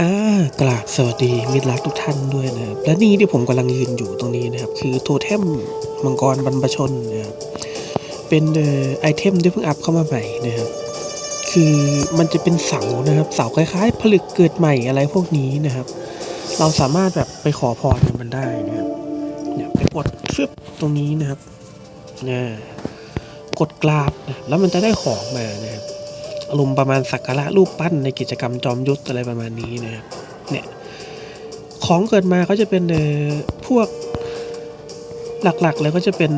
อ่ากราบสวัสดีมิตรรักทุกท่านด้วยนะครับและนี่ที่ผมกำลังยืนอยู่ตรงนี้นะครับ คือโทเทมมังกรบรรพชนนะครับเป็นไอเทมที่เพิ่งอัพเข้ามาใหม่นะครับ คือมันจะเป็นเสานะครับ เสาคล้ายๆ ผลึกเกิดใหม่อะไรพวกนี้นะครับ เราสามารถแบบไปขอพรมันได้นะครับเนี่ยไปกดฟึบตรงนี้นะครับเนี่ยกดกราบนะแล้วมันจะได้ของมานะครับ อารมณ์ประมาณสักการะรูปปั้นในกิจกรรมจอมยุทธอะไรประมาณนี้นะครับเนี่ยของเกิดมาก็จะเป็นเออพวกหลักๆเลยก็จะเป็น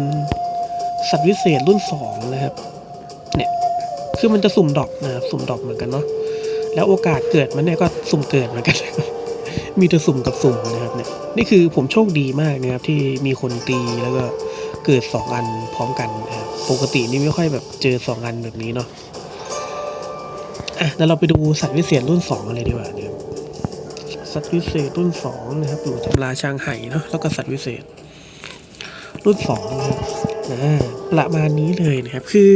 สัตว์วิเศษรุ่นสองนะครับเนี่ยคือมันจะสุ่มดอกนะครับสุ่มดอกเหมือนกันเนาะแล้วโอกาสเกิดมันเนี่ยก็สุ่มเกิดเหมือนกัน มีแต่สุ่มกับสุ่มนะครับเนี่ยนี่คือผมโชคดีมากนะครับที่มีคนตีแล้วก็เกิดสองอันพร้อมกันนะครับปกตินี่ไม่ค่อยแบบเจอสองอันแบบนี้เนาะ อะเดี๋ยวเราไปดูสัตว์วิเศษรุ่นสองกันเลยดีกว่าเนี่ยสัตว์วิเศษรุ่นสองนะครับอยู่ตำราชางไห่เนาะแล้วก็สัตว์วิเศษ รุ่นสองนะครับอ่าประมาณนี้เลยนะครับคือ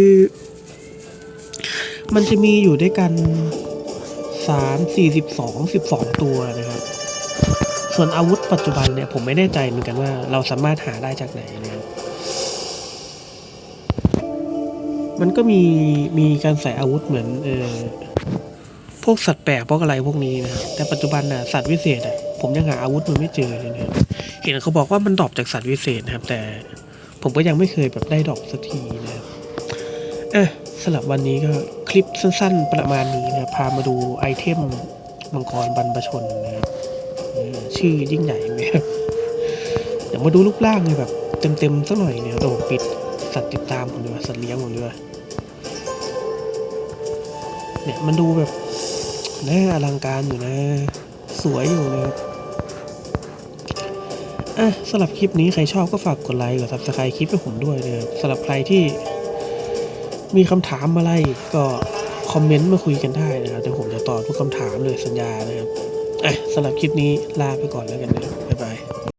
มันจะมีอยู่ด้วยกันสามสี่สิบสองสิบสองตัวนะครับ ส่วนอาวุธปัจจุบันเนี่ยผมไม่แน่ใจเหมือนกันว่าเราสามารถหาได้จากไหนนะครับ มันก็มีมีการใส่อาวุธเหมือนเออพวกสัตว์แปลกพวกอะไรพวกนี้นะแต่ปัจจุบันน่ะสัตว์วิเศษอะผมยังหาอาวุธมันไม่เจอเลยนะเห็นเขาบอกว่ามันดรอปจากสัตว์วิเศษนะครับ แต่ผมก็ยังไม่เคยแบบได้ดรอปสักทีนะครับอะสำหรับวันนี้ก็คลิปสั้นๆ ประมาณนี้นะพามาดูไอเทมมังกรบรรพชนนะครับชื่อยิ่งใหญ่ไหมเดี๋ยวมาดูรูปร่างเลยแบบเต็มๆสักหน่อยเนี่ยเดี๋ยวผมปิดสัตว์ติดตามผมด้วยสัตว์เลี้ยงผมด้วย เนี่ยมันดูแบบน่าอลังการอยู่นะ สวยอยู่นะครับอะสำหรับคลิปนี้ใครชอบก็ฝากกดไลค์กดซับสไครต์คลิปให้ผมด้วยนะครับสำหรับใครที่มีคำถามอะไรก็คอมเมนต์มาคุยกันได้นะครับเดี๋ยวผมจะตอบทุกคำถามเลยสัญญานะครับอะสำหรับคลิปนี้ลาไปก่อนแล้วกันนะบ๊ายบาย